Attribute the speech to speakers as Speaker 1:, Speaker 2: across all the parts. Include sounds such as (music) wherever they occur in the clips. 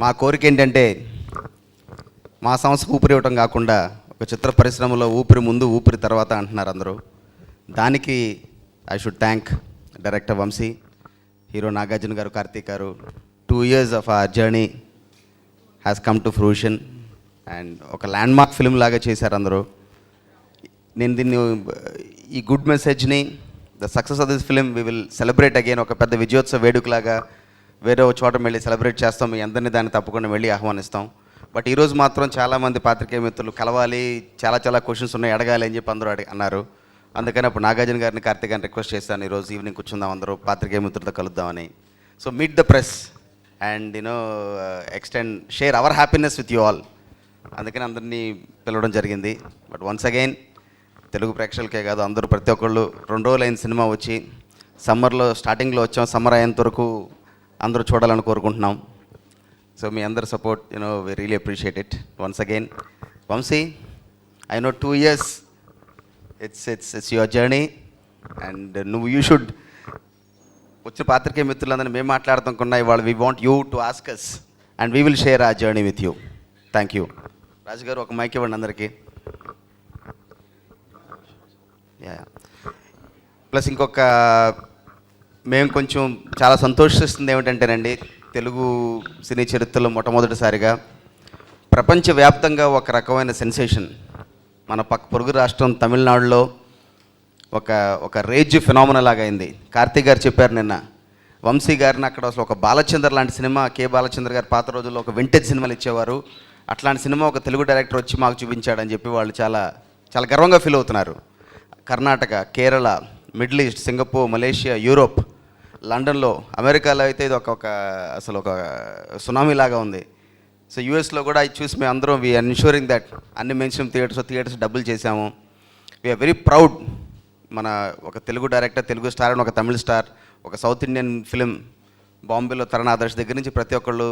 Speaker 1: మా కోరిక ఏంటంటే మా సంస్థకు ఊపిరి ఇవ్వటం కాకుండా ఒక చిత్ర పరిశ్రమలో ఊపిరి ముందు ఊపిరి తర్వాత అంటున్నారు అందరూ. దానికి I should thank director Vamshi hero Nagarjuna garu Karthik garu. Two years of a journey has come to fruition and ఒక ల్యాండ్ మార్క్ ఫిల్మ్ లాగా చేశారు అందరూ. నేను దీన్ని ఈ గుడ్ మెసేజ్ని the success of this film we will celebrate again ఒక పెద్ద విజయోత్సవ వేడుకలాగా వేరే ఒక చోట వెళ్ళి సెలబ్రేట్ చేస్తాం. మీ అందరినీ దాన్ని తప్పకుండా వెళ్ళి ఆహ్వానిస్తాం. బట్ ఈరోజు మాత్రం చాలామంది పాత్రికేయ మిత్రులు కలవాలి చాలా చాలా క్వశ్చన్స్ ఉన్నాయి అడగాలి అని చెప్పి అందరూ అడిగి అన్నారు. అందుకని అప్పుడు నాగార్జున గారిని కార్తీక్ గారిని రిక్వెస్ట్ చేశాను. ఈరోజు ఈవినింగ్ కూర్చుందాం అందరూ పాత్రికేయ మిత్రులతో కలుద్దామని. So meet the press and you know extend share our happiness with you all అందుకని అందరినీ పిలవడం జరిగింది. బట్ వన్స్ అగైన్ తెలుగు ప్రేక్షకులకే కాదు అందరూ ప్రతి ఒక్కళ్ళు రెండు రోజులైన సినిమా వచ్చి సమ్మర్లో స్టార్టింగ్లో వచ్చాం సమ్మర్ అయ్యేంత వరకు అందరూ చూడాలని కోరుకుంటున్నాం. సో మీ అందరి support you know we really appreciate it once again Vamshi I know two years it's it's it's your journey and నువ్వు యూ షుడ్ వచ్చిన పాత్రికే మిత్రులందరినీ మేము మాట్లాడుతున్నా ఇవాళ we want you to ask us and we will share a journey with you thank you Raju garu ఒక mic ఇవ్వండి అందరికీ. ప్లస్ ఇంకొక మేము కొంచెం చాలా సంతోషిస్తుంది ఏమిటంటేనండి తెలుగు సినీ చరిత్రలో మొట్టమొదటిసారిగా ప్రపంచవ్యాప్తంగా ఒక రకమైన సెన్సేషన్. మన పక్క పొరుగు రాష్ట్రం తమిళనాడులో ఒక ఒక రేజ్ ఫినామినా లాగా అయింది. కార్తీక్ గారు చెప్పారు నిన్న వంశీ గారిని అక్కడ అసలు ఒక బాలచంద్ర లాంటి సినిమా కే బాలచంద్ర గారు పాత రోజుల్లో ఒక వింటేజ్ సినిమాలు ఇచ్చేవారు. అట్లాంటి సినిమా ఒక తెలుగు డైరెక్టర్ వచ్చి మాకు చూపించాడని చెప్పి వాళ్ళు చాలా చాలా గర్వంగా ఫీల్ అవుతున్నారు. Karnataka Kerala middle east Singapore Malaysia Europe లండన్లో అమెరికాలో అయితే ఇది ఒక ఒక అసలు ఒక సునామీ లాగా ఉంది. సో యూఎస్లో కూడా ఇది చూసి మేము అందరం వి ఎన్షూరింగ్ దట్ అన్ని మెన్షన్ థియేటర్స్ థియేటర్స్ డబ్బులు చేశాము. వీఆర్ వెరీ ప్రౌడ్ మన ఒక తెలుగు డైరెక్టర్ తెలుగు స్టార్ అని ఒక తమిళ స్టార్ ఒక సౌత్ ఇండియన్ ఫిలిం బాంబేలో తరుణ్ ఆదర్శ్ దగ్గర నుంచి ప్రతి ఒక్కళ్ళు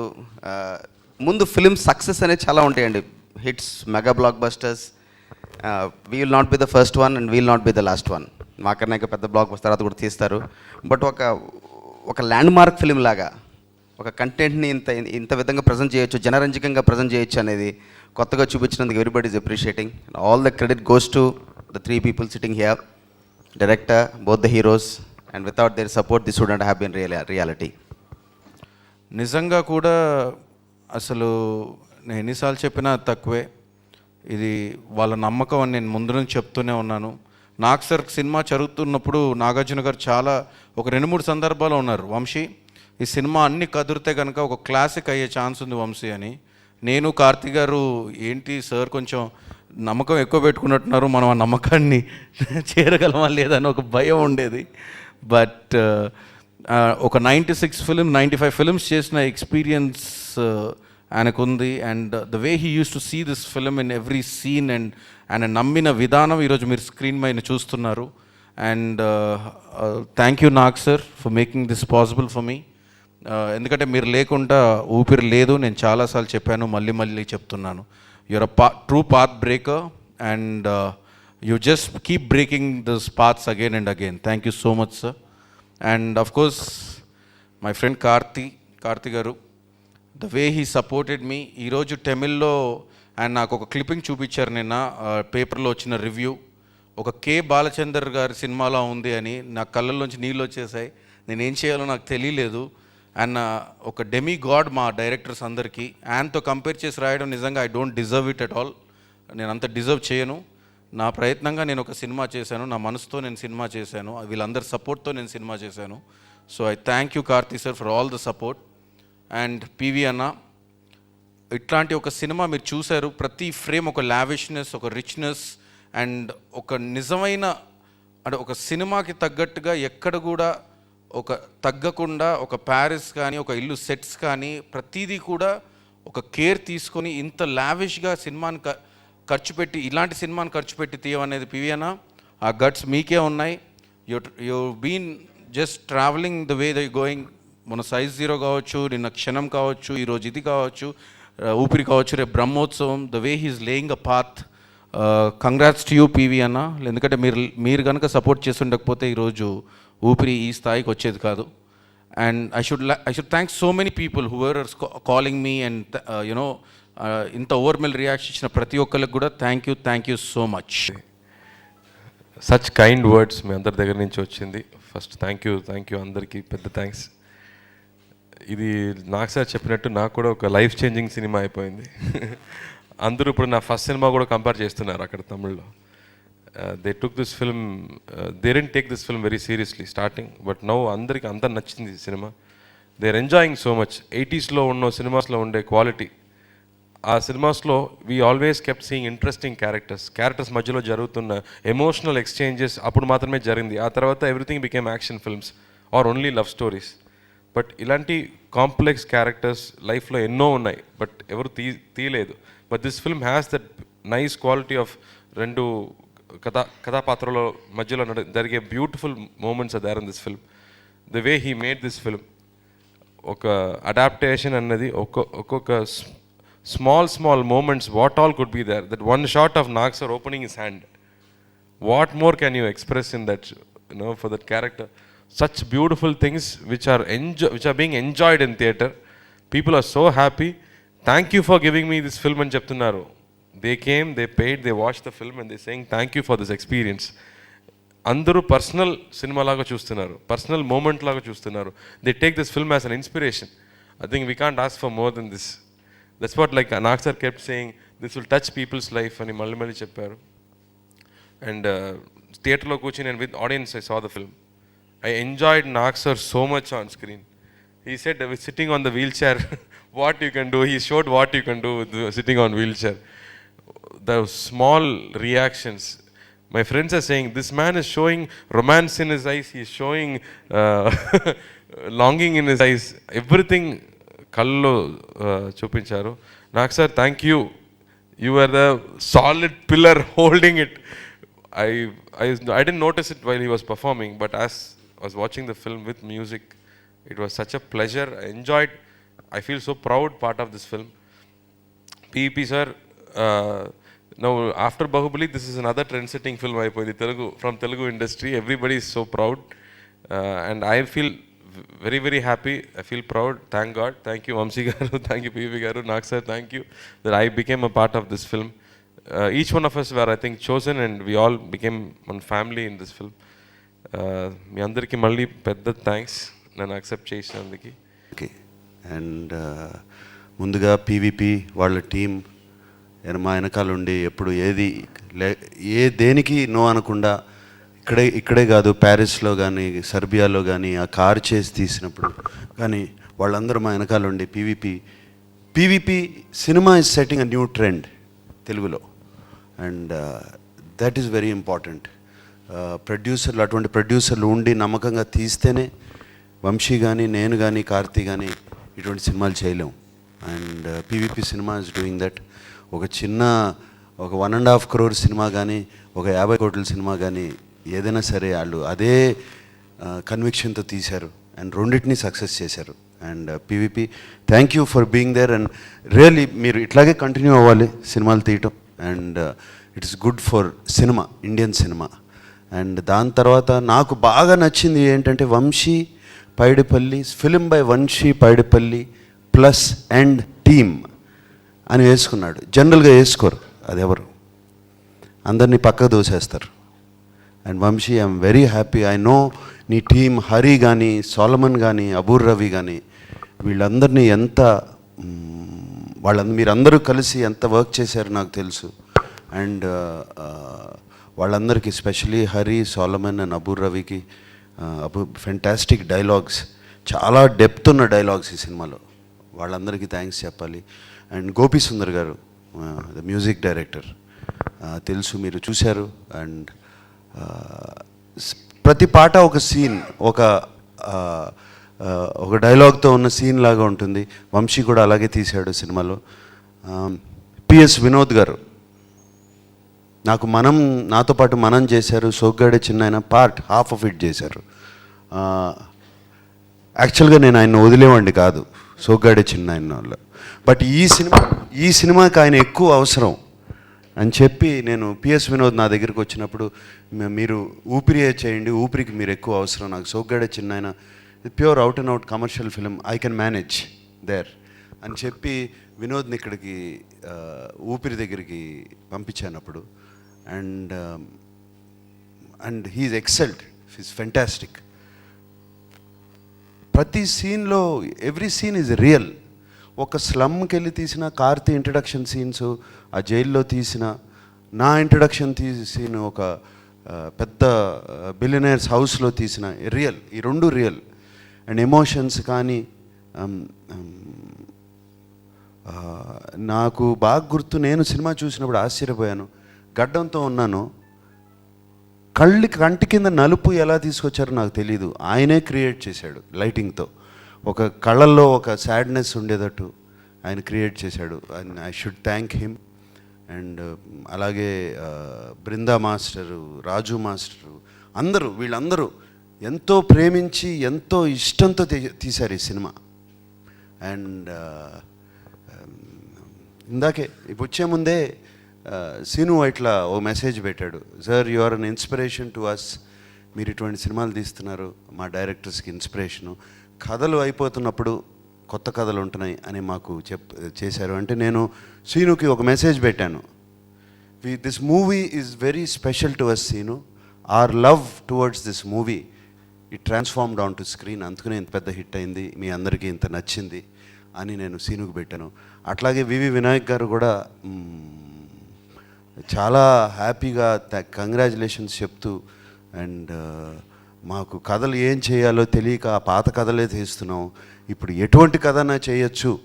Speaker 1: ముందు ఫిలిం సక్సెస్ అనేది చాలా ఉంటాయండి. Hits mega blockbusters we will not be the first one and we'll not be the last one మాకన్నా ఇంకా పెద్ద బ్లాక్ బస్టర్ తర్వాత కూడా తీస్తారు. బట్ ఒక ఒక ల్యాండ్ మార్క్ ఫిలిం లాగా ఒక కంటెంట్ని ఇంత ఇంత విధంగా ప్రజెంట్ చేయొచ్చు జనరంజకంగా ప్రజెంట్ చేయొచ్చు అనేది కొత్తగా చూపించినందుకు everybody is appreciating all the credit goes to the three people sitting here director both the heroes and without their support this would not have been real reality
Speaker 2: నిజంగా కూడా అసలు నేను ఎన్నిసార్లు చెప్పినా తక్కువే. ఇది వాళ్ళ నమ్మకం అని నేను ముందు నుంచి చెప్తూనే ఉన్నాను. నాకు సార్ సినిమా జరుగుతున్నప్పుడు నాగార్జున గారు చాలా ఒక రెండు మూడు సందర్భాలు ఉన్నారు. వంశీ ఈ సినిమా అన్ని కదిరితే కనుక ఒక క్లాసిక్ అయ్యే ఛాన్స్ ఉంది వంశీ అని. నేను కార్తీక్ గారు ఏంటి సార్ కొంచెం నమ్మకం ఎక్కువ పెట్టుకున్నట్టున్నారు మనం ఆ నమ్మకాన్ని (laughs) చేరగలమా లేదని ఒక భయం ఉండేది. బట్ ఒక ninety six film ninety five films చేసిన ఎక్స్పీరియన్స్ ఆయనకు ఉంది and the way he uses to see this film in every scene and ఆయన నమ్మిన విధానం ఈరోజు మీరు స్క్రీన్ పైన చూస్తున్నారు. And thank you Nag sir for making this possible for me ఎందుకంటే మీరు లేకుండా ఊపిరి లేదు నేను చాలాసార్లు చెప్పాను మళ్ళీ మళ్ళీ చెప్తున్నాను. యువర్ అ పా true path breaker and you just keep breaking this paths again and again thank you so much sir and of course my friend Karthi Karthi garu the way he supported me ఈరోజు టెమిల్లో ఆయన నాకు ఒక clipping చూపించారు నిన్న పేపర్లో వచ్చిన review ఒక కే బాలచందర్ గారి సినిమాలో ఉంది అని నా కళ్ళల్లోంచి నీళ్ళు వచ్చేసాయి. నేను ఏం చేయాలో నాకు తెలియలేదు. అండ్ ఒక డెమీ గాడ్ మా డైరెక్టర్స్ అందరికీ. ఆయనతో కంపేర్ చేసి రాయడం నిజంగా I don't deserve it at all నేను అంత డిజర్వ్ చేయను. నా ప్రయత్నంగా నేను ఒక సినిమా చేశాను. నా మనసుతో నేను సినిమా చేశాను. వీళ్ళందరి సపోర్ట్తో నేను సినిమా చేశాను. So I thank you Karthi sir for all the support and PV అన్న ఇట్లాంటి ఒక సినిమా మీరు చూశారు ప్రతి ఫ్రేమ్ ఒక లావిష్నెస్ ఒక రిచ్నెస్ అండ్ ఒక నిజమైన అంటే ఒక సినిమాకి తగ్గట్టుగా ఎక్కడ కూడా ఒక తగ్గకుండా ఒక ప్యారిస్ కానీ ఒక ఇల్లు సెట్స్ కానీ ప్రతిదీ కూడా ఒక కేర్ తీసుకొని ఇంత లావిష్గా సినిమాని ఖర్చు పెట్టి ఇలాంటి సినిమాని ఖర్చు పెట్టి తీయమనేది పివి ఆ గట్స్ మీకే ఉన్నాయి. You you been just travelling the way the going మన సైజ్ జీరో కావచ్చు నిన్న క్షణం కావచ్చు ఈరోజు ఇది కావచ్చు ఊపిరి కావచ్చు రేపు Brahmotsavam the way he's laying a path congrats to you PV అన్న. ఎందుకంటే మీరు మీరు కనుక సపోర్ట్ చేసి ఉండకపోతే ఈరోజు ఊపిరి ఈ స్థాయికి వచ్చేది కాదు. And I should I should thank so many people who are calling me and you know ఇంత ఓవర్మెల్ రియాక్షన్ ఇచ్చిన ప్రతి ఒక్కరికి కూడా thank you thank you so much
Speaker 3: such kind words మీ అందరి దగ్గర నుంచి వచ్చింది. First thank you thank you అందరికీ. పెద్ద థ్యాంక్స్ ఇది నాకు సార్ చెప్పినట్టు నాకు కూడా ఒక లైఫ్ చేంజింగ్ సినిమా అయిపోయింది. (laughs) అందరూ ఇప్పుడు నా ఫస్ట్ సినిమా కూడా కంపేర్ చేస్తున్నారు అక్కడ తమిళ్ళో. They took this film they didn't take this film very seriously starting but now అందరికి అంత నచ్చింది ఈ cinema they are enjoying so much ఎయిటీస్లో ఉన్న సినిమాస్లో ఉండే క్వాలిటీ ఆ సినిమాస్లో we always kept seeing interesting characters characters మధ్యలో జరుగుతున్న ఎమోషనల్ ఎక్స్చేంజెస్ అప్పుడు మాత్రమే జరిగింది. ఆ తర్వాత everything became action films are only love stories but ఇలాంటి కాంప్లెక్స్ క్యారెక్టర్స్ లైఫ్లో ఎన్నో ఉన్నాయి బట్ ఎవరు తీ తీయలేదు. But this film has that nice quality of రెండు కథా కథాపాత్రలో మధ్యలో నడ- జరిగే beautiful moments are there in this film. The way he made this film ఒక అడాప్టేషన్ అన్నది ఒక్కొక్క ఒక్కొక్క small small moments what all could be there that one shot of Nag opening is hand. What more can you express in that you know for that such beautiful things which are enjo- which are being enjoyed in theater people are so happy thank you for giving me this film అని చెప్తున్నారు they came they paid they watch the film and they saying thank you for this experience అందరూ personal cinema లాగా చూస్తున్నారు personal moment లాగా చూస్తున్నారు they take this film as an inspiration I think we can't ask for more than this that's what like నాకు sir kept saying this will touch people's life అని మళ్ళీ మళ్ళీ చెప్పారు and థియేటర్లో కూర్చి నేను with audience I saw the film I enjoyed Nag sir so much on screen he said sitting on the wheel chair what you can do he showed what you can do sitting on wheel chair the small reactions my friends are saying this man is showing romance in his eyes He's showing longing in in eyes everything Everything కళ్ళు చూపించారు. నాకు sir thank you you are the solid pillar holding it I I I didn't notice it while he was performing but as was watching the film with music. It was such a pleasure. I enjoyed. I feel so proud part of this film. PEP sir, uh, now after Bahubali, this is another trend-setting film the Telugu, from Telugu industry. Everybody is so proud, uh, and I feel very very happy. I feel proud. Thank God. Thank you, Vamsi Garu. (laughs) Thank you, PEP Garu. Nak sir, thank you that I became a part of this film. Uh, each one of us were, I think, chosen, and we all became one family in this film. మీ అందరికీ మళ్ళీ పెద్ద thanks నన్ను accept చేసినందుకు.
Speaker 4: Okay. And ముందుగా PVP వాళ్ళ team మా వెనకాల ఉండి ఎప్పుడు ఏది లే ఏ దేనికి నో అనకుండా ఇక్కడే ఇక్కడే కాదు ప్యారిస్లో కానీ సర్బియాలో కానీ ఆ కార్ చేసి తీసినప్పుడు కానీ వాళ్ళందరూ మా వెనకాల ఉండి PVP PVP cinema is setting a new trend తెలుగులో. And that is very important ప్రొడ్యూసర్లు అటువంటి ప్రొడ్యూసర్లు ఉండి నమ్మకంగా తీస్తేనే వంశీ కానీ నేను కానీ కార్తీ కానీ ఇటువంటి సినిమాలు చేయలేం. And PVP cinema is doing that ఒక చిన్న ఒక one and half crore cinema కానీ ఒక యాభై కోట్ల సినిమా కానీ ఏదైనా సరే వాళ్ళు అదే కన్విక్షన్తో తీశారు. అండ్ రెండింటిని సక్సెస్ చేశారు. And PVP thank you for being there and really మీరు ఇట్లాగే కంటిన్యూ అవ్వాలి సినిమాలు తీయటం. And it's good for cinema Indian cinema and దాని తర్వాత నాకు బాగా నచ్చింది ఏంటంటే Vamshi Paidipally film by Vamshi Paidipally plus and team అని వేసుకున్నాడు. జనరల్గా వేసుకోరు అది ఎవరు. అందరినీ పక్కకు దోసేస్తారు and Vamshi I'm very happy I know నీ టీం హరి కానీ సోలమన్ కానీ అబూర్ రవి కానీ వీళ్ళందరినీ ఎంత వాళ్ళందరూ మీరందరూ కలిసి ఎంత వర్క్ చేశారో నాకు తెలుసు. అండ్ వాళ్ళందరికీ స్పెషలీ హరి సోలమన్ అండ్ అబూర్ రవికి అబు ఫెంటాస్టిక్ డైలాగ్స్ చాలా డెప్త్ ఉన్న డైలాగ్స్ ఈ సినిమాలో. వాళ్ళందరికీ థ్యాంక్స్ చెప్పాలి. And Gopi Sundar garu the music director తెలుసు మీరు చూశారు. అండ్ ప్రతి పాట ఒక సీన్ ఒక ఒక డైలాగ్తో ఉన్న సీన్ లాగా ఉంటుంది. వంశీ కూడా అలాగే తీశాడు సినిమాలో. పిఎస్ వినోద్ గారు నాకు మనం నాతో పాటు మనం చేశారు సోగ్గాడే చిన్న ఆయన పార్ట్ హాఫ్ ఆఫ్ ఇట్ చేశారు యాక్చువల్గా నేను ఆయన వదిలేవండి కాదు సోగ్గాడే చిన్న ఆయన వాళ్ళు బట్ ఈ సినిమా ఈ సినిమాకి ఆయన ఎక్కువ అవసరం అని చెప్పి నేను పిఎస్ వినోద్ నా దగ్గరికి వచ్చినప్పుడు మీరు ఊపిరి చేయండి ఊపిరికి మీరు ఎక్కువ అవసరం నాకు సోగ్గాడే చిన్న ఆయన pure out and out commercial film I can manage there అని చెప్పి వినోద్ని ఇక్కడికి ఊపిరి దగ్గరికి పంపించాను అప్పుడు and and he's excelled his fantastic ప్రతి సీన్లో ఎవ్రీ సీన్ ఈజ్ రియల్ ఒక స్లమ్కి వెళ్ళి తీసిన కార్తీ ఇంట్రడక్షన్ సీన్స్ ఆ జైల్లో తీసిన నా ఇంట్రడక్షన్ తీసి సీన్ ఒక పెద్ద బిలినర్స్ హౌస్లో తీసిన రియల్ ఈ రెండు రియల్ అండ్ ఎమోషన్స్ కానీ um, um, నాకు బాగా గుర్తు. నేను సినిమా చూసినప్పుడు ఆశ్చర్యపోయాను. గడ్డంతో ఉన్నాను. కళ్ళకి కంటి కింద నలుపు ఎలా తీసుకొచ్చారో నాకు తెలియదు ఆయనే క్రియేట్ చేశాడు లైటింగ్తో. ఒక కళ్ళల్లో ఒక సాడ్నెస్ ఉండేటట్టు ఆయన క్రియేట్ చేశాడు. And I should thank him. And అలాగే బృందా మాస్టరు రాజు మాస్టరు అందరూ వీళ్ళందరూ ఎంతో ప్రేమించి ఎంతో ఇష్టంతో తీ- తీశారు ఈ సినిమా. అండ్ ఇందాకే ఇప్పుడు వచ్చే ముందే సీను ఇట్లా ఓ మెసేజ్ పెట్టాడు sir you are an inspiration to us మీరు ఇటువంటి సినిమాలు తీస్తున్నారు మా డైరెక్టర్స్కి ఇన్స్పిరేషను కథలు అయిపోతున్నప్పుడు కొత్త కథలు ఉంటున్నాయి అని మాకు చెప్ చేశారు. అంటే నేను సీనుకి ఒక మెసేజ్ పెట్టాను. We this movie is very special to us Seenu. Our love towards this movie it transformed on to screen అందుకనే ఇంత పెద్ద హిట్ అయింది మీ అందరికీ ఇంత నచ్చింది అని నేను సీనుకు పెట్టాను. అట్లాగే వివి వినాయక్ గారు కూడా చాలా హ్యాపీగా కంగ్రాచులేషన్స్ చెప్తూ అండ్ uh, మాకు కథలు ఏం చేయాలో తెలియక ఆ పాత కథలే తీస్తున్నాం. ఇప్పుడు ఎటువంటి కథనా చేయొచ్చు?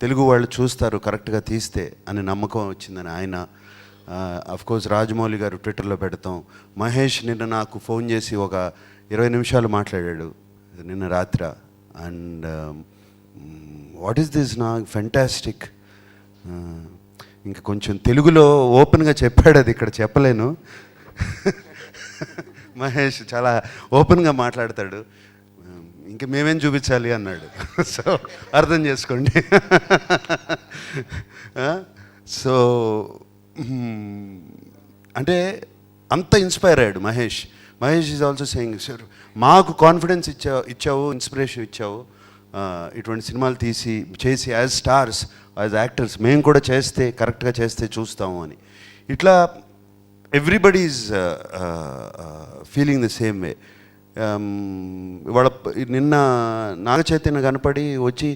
Speaker 4: తెలుగు వాళ్ళు చూస్తారు కరెక్ట్గా తీస్తే అని నమ్మకం వచ్చిందని ఆయన. కోర్స్ రాజమౌళి గారు ట్విట్టర్లో పెడతాం. మహేష్ నిన్న నాకు ఫోన్ చేసి ఒక ఇరవై నిమిషాలు మాట్లాడాడు. నిన్న రాత్ర. అండ్ వాట్ ఈస్ దిస్ నా ఫెంటాస్టిక్ ఇంక కొంచెం తెలుగులో ఓపెన్గా చెప్పాడు అది ఇక్కడ చెప్పలేను. మహేష్ చాలా ఓపెన్గా మాట్లాడతాడు. ఇంక మేమేం చూపించాలి అన్నాడు. సో అర్థం చేసుకోండి. సో అంటే అంత ఇన్స్పైర్ అయ్యాడు Mahesh. Mahesh is also saying sir మాకు కాన్ఫిడెన్స్ ఇచ్చావు ఇచ్చావు ఇన్స్పిరేషన్ ఇచ్చావు. ఇటువంటి సినిమాలు తీసి చేసి యాజ్ స్టార్స్ యాజ్ యాక్టర్స్ మేము కూడా చేస్తే కరెక్ట్గా చేస్తే చూస్తాము అని. ఇట్లా everybody is feeling the same way వాళ్ళ నిన్న నాగ చైతన్య కనపడి వచ్చి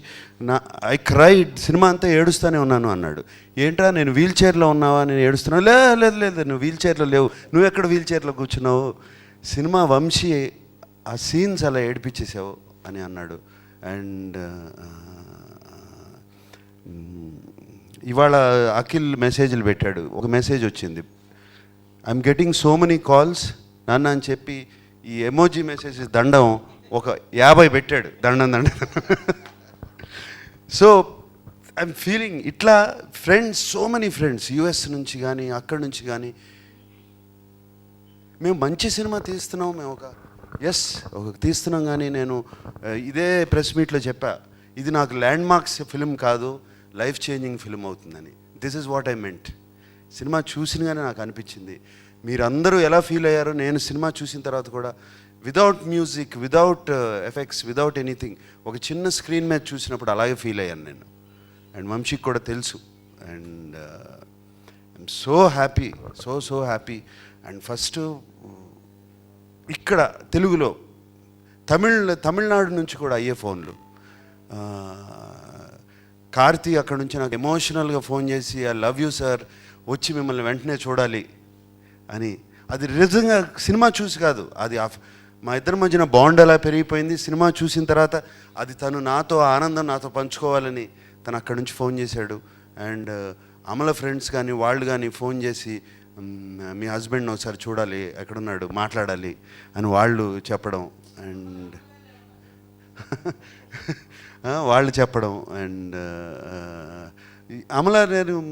Speaker 4: నా ఐ క్రైడ్ సినిమా అంతా ఏడుస్తూనే ఉన్నాను అన్నాడు. ఏంట్రా నేను వీల్ చైర్లో ఉన్నావా? నేను ఏడుస్తున్నావు లే లేదు లేదు నువ్వు వీల్ చైర్లో లేవు. నువ్వు ఎక్కడ వీల్ చైర్లో కూర్చున్నావు? సినిమా వంశీ ఆ సీన్స్ అలా ఏడిపించేసావు అని అన్నాడు. అండ్ uh, ఇవాళ అఖిల్ మెసేజ్లు పెట్టాడు. ఒక మెసేజ్ వచ్చింది. I'm getting so many calls నాన్న అని చెప్పి ఈ ఎమోజీ మెసేజ్ దండం ఒక యాభై పెట్టాడు. దండం దండం. సో ఐఎమ్ ఫీలింగ్ ఇట్లా friends so many friends US నుంచి కానీ అక్కడి నుంచి కానీ మేము మంచి సినిమా తీస్తున్నాం. మేము ఒక ఎస్ ఒక తీస్తున్నాం కానీ నేను ఇదే ప్రెస్ మీట్లో చెప్పా. ఇది నాకు ల్యాండ్ మార్క్స్ ఫిలిం కాదు. లైఫ్ చేంజింగ్ ఫిలిం అవుతుందని. This is what I meant cinema చూసినగానే నాకు అనిపించింది. మీరందరూ ఎలా ఫీల్ అయ్యారో నేను సినిమా చూసిన తర్వాత కూడా without music without effects without anything ఒక చిన్న స్క్రీన్ మీద చూసినప్పుడు అలాగే ఫీల్ అయ్యాను నేను. అండ్ వంశీకి కూడా తెలుసు. And I'm so happy so so happy and first ఇక్కడ తెలుగులో తమిళ తమిళనాడు నుంచి కూడా అయ్యే ఫోన్లు. Uh, కార్తీ అక్కడ నుంచి నాకు ఎమోషనల్గా ఫోన్ చేసి ఐ లవ్ యూ సార్ వచ్చి మిమ్మల్ని వెంటనే చూడాలి అని. అది నిజంగా సినిమా చూసి కాదు. అది మా ఇద్దరి మధ్యన బాండ్ అలా పెరిగిపోయింది సినిమా చూసిన తర్వాత అది తను నాతో ఆనందం నాతో పంచుకోవాలని తను అక్కడి నుంచి ఫోన్ చేశాడు. అండ్ uh, అమల ఫ్రెండ్స్ కానీ వాళ్ళు కానీ ఫోన్ చేసి మీ హస్బెండ్ ఒకసారి చూడాలి ఎక్కడున్నాడు మాట్లాడాలి అని వాళ్ళు చెప్పడం. అండ్ (laughs) వాళ్ళు చెప్పడం. అండ్ అమల నేను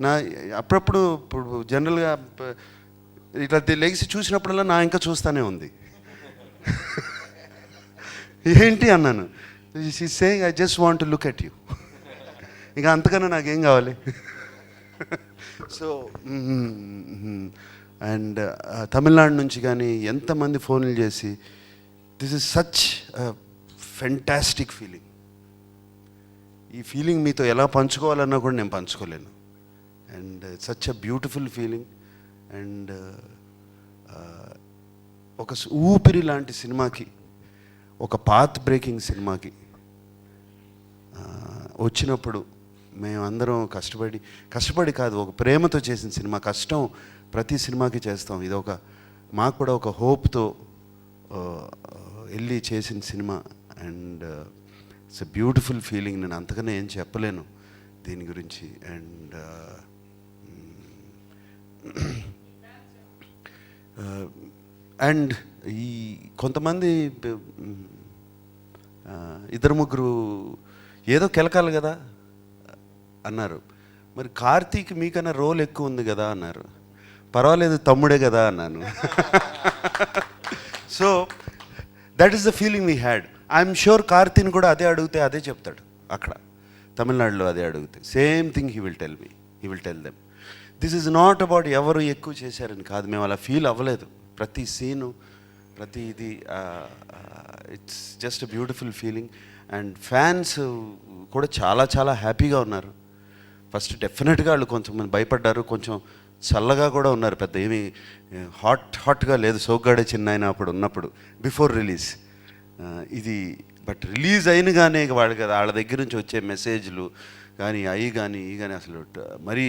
Speaker 4: నా అప్పుడప్పుడు ఇప్పుడు జనరల్గా ఇట్లా లెగిసి చూసినప్పుడల్లా నా ఇంకా చూస్తూనే ఉంది. (laughs) ఏంటి అన్నాను. Saying I just want look at you ఇంకా అంతకన్నా నాకేం కావాలి? (laughs) సో అండ్ తమిళనాడు నుంచి కానీ ఎంతమంది ఫోన్లు చేసి this is such fantastic feeling ఈ ఫీలింగ్ మీతో ఎలా పంచుకోవాలన్నా కూడా నేను పంచుకోలేను. And such a beautiful feeling and ఒక ఊపిరి లాంటి సినిమాకి ఒక పాత్ బ్రేకింగ్ సినిమాకి వచ్చినప్పుడు మేమందరం కష్టపడి కష్టపడి కాదు ఒక ప్రేమతో చేసిన సినిమా కష్టం ప్రతి సినిమాకి చేస్తాం. ఇది ఒక మాకు కూడా ఒక హోప్తో వెళ్ళి చేసిన cinema. And it's a beautiful feeling నేను అంతకనే ఏం చెప్పలేను దీని గురించి. And uh, mm, uh, and ఈ కొంతమంది uh, ఇద్దరు ముగ్గురు ఏదో కెలకాలి కదా అన్నారు. మరి కార్తీక్ మీకన్నా రోల్ ఎక్కువ ఉంది కదా అన్నారు. పర్వాలేదు తమ్ముడే కదా అన్నాను. So that is the feeling we had I'm sure కార్తీని కూడా అదే అడిగితే అదే చెప్తాడు అక్కడ. తమిళనాడులో అదే అడిగితే. Same thing he will tell me he will tell them this is not about ఎవరు ఎక్కువ చేశారని కాదు. మేము అలా ఫీల్ అవ్వలేదు. ప్రతి సీను ప్రతి ఇది it's just beautiful feeling and fans కూడా చాలా చాలా హ్యాపీగా ఉన్నారు. ఫస్ట్ డెఫినెట్గా వాళ్ళు కొంచెం భయపడ్డారు. కొంచెం చల్లగా కూడా ఉన్నారు. పెద్ద ఏమి హాట్ హాట్గా లేదు. సోగ్గాడే చిన్న అయిన అప్పుడు ఉన్నప్పుడు. బిఫోర్ రిలీజ్ ఇది బట్ రిలీజ్ అయినగానే వాళ్ళకి వాళ్ళ దగ్గర నుంచి వచ్చే మెసేజ్లు కానీ అవి కానీ ఇవి కానీ అసలు మరీ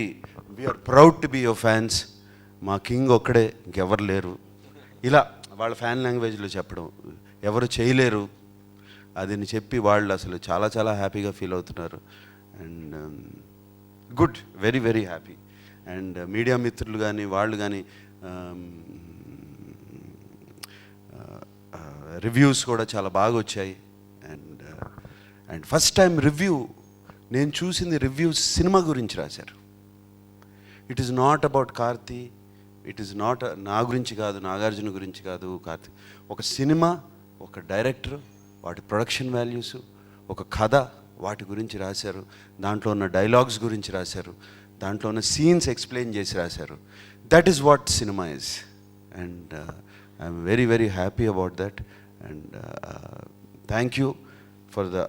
Speaker 4: we are proud to be your fans మా కింగ్ ఒక్కడే ఇంకెవరు లేరు. ఇలా వాళ్ళ ఫ్యాన్ లాంగ్వేజ్లో చెప్పడం ఎవరు చేయలేరు. అదని చెప్పి వాళ్ళు అసలు చాలా చాలా హ్యాపీగా ఫీల్ అవుతున్నారు. And um, good very very happy and media మిత్రులు కానీ వాళ్ళు కానీ రివ్యూస్ కూడా చాలా బాగా వచ్చాయి. And and first time review నేను చూసింది రివ్యూస్ సినిమా గురించి రాశారు. It is not about Karthi it is not నా గురించి కాదు నాగార్జున గురించి కాదు కార్తీ ఒక సినిమా ఒక డైరెక్టర్ వాటి ప్రొడక్షన్ వాల్యూస్ ఒక కథ వాటి గురించి రాశారు. దాంట్లో ఉన్న డైలాగ్స్ గురించి రాశారు. దాంట్లో ఉన్న సీన్స్ ఎక్స్ప్లెయిన్ చేసి రాశారు. That is what cinema is and I'm very very happy about that and thank you for the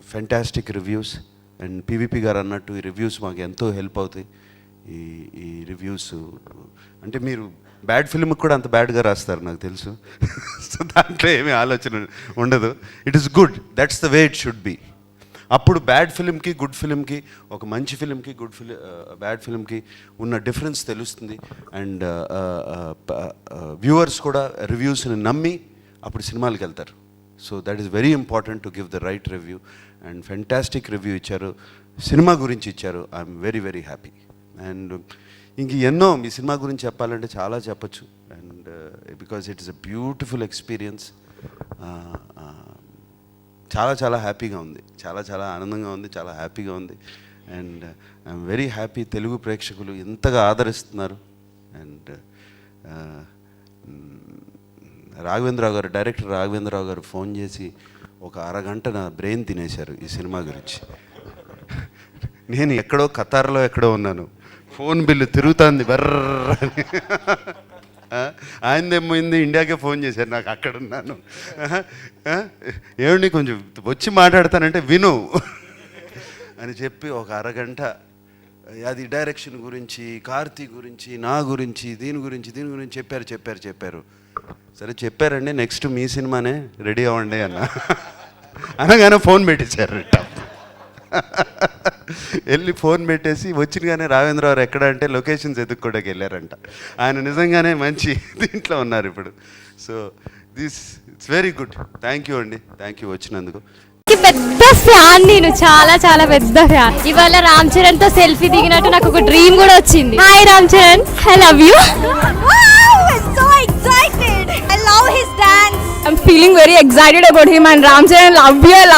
Speaker 4: fantastic reviews and PVP garu అన్నట్టు ఈ రివ్యూస్ మాకు ఎంతో హెల్ప్ అవుతాయి. ఈ ఈ రివ్యూస్ అంటే మీరు బ్యాడ్ ఫిల్మ్కి కూడా అంత బ్యాడ్గా రాస్తారు నాకు తెలుసు. (laughs) సో దాంట్లో ఏమీ ఆలోచన ఉండదు. It is good that's the way it should be అప్పుడు బ్యాడ్ ఫిలింకి గుడ్ ఫిలింకి ఒక మంచి ఫిలింకి గుడ్ ఫిలిం బ్యాడ్ ఫిలింకి ఉన్న డిఫరెన్స్ తెలుస్తుంది. And viewers uh, uh, uh, కూడా రివ్యూస్ని నమ్మి అప్పుడు సినిమాలకు వెళ్తారు. So that is very important to give the right review and fantastic review ఇచ్చారు. సినిమా గురించి ఇచ్చారు. I'm very very happy and ఇంక ఎన్నో మీ సినిమా గురించి చెప్పాలంటే చాలా చెప్పచ్చు. And because it is a beautiful experience చాలా చాలా హ్యాపీగా ఉంది. చాలా చాలా ఆనందంగా ఉంది. చాలా హ్యాపీగా ఉంది. And I'm very happy Telugu ప్రేక్షకులు ఎంతగా ఆదరిస్తున్నారు. అండ్ రాఘవేంద్రరావు గారు డైరెక్టర్ రాఘవేంద్రరావు గారు ఫోన్ చేసి ఒక అరగంట నా బ్రెయిన్ తినేశారు ఈ సినిమా గురించి. నేను ఎక్కడో ఖతార్లో ఎక్కడో ఉన్నాను. ఫోన్ బిల్లు తిరుగుతుంది బర్ర ఆయన ఏమైంది? ఇండియాకే ఫోన్ చేశారు నాకు అక్కడ ఉన్నాను. ఏమండి కొంచెం వచ్చి మాట్లాడతానంటే విను అని చెప్పి ఒక అరగంట అది డైరెక్షన్ గురించి కార్తీ గురించి నా గురించి దీని గురించి దీని గురించి చెప్పారు చెప్పారు చెప్పారు. సరే చెప్పారండి నెక్స్ట్ మీ సినిమానే రెడీ అవ్వండి అన్న. అనగానే ఫోన్ పెట్టేశారు. వెళ్ళి ఫోన్ పెట్టేసి వచ్చినగానే రావేంద్రరావు ఎక్కడ అంటే లొకేషన్స్ ఎదుక్కోడానికి వెళ్ళారంట. ఆయన నిజంగానే మంచి (laughs) దీంట్లో ఉన్నారు ఇప్పుడు. So this it's very good thank you అండి. థ్యాంక్ యూ వచ్చినందుకు.
Speaker 5: కి పెద్ద ఫ్యాన్ నేను చాలా చాలా పెద్ద ఫ్యాన్ ఇవాళ రామ్ చరణ్తో సెల్ఫీ దిగినట్టు నాకు ఒక డ్రీమ్ కూడా వచ్చింది. Hi Ram Charan I love you.
Speaker 6: I love his dance.
Speaker 5: I'm feeling very excited about him and Ramjan. Love you, love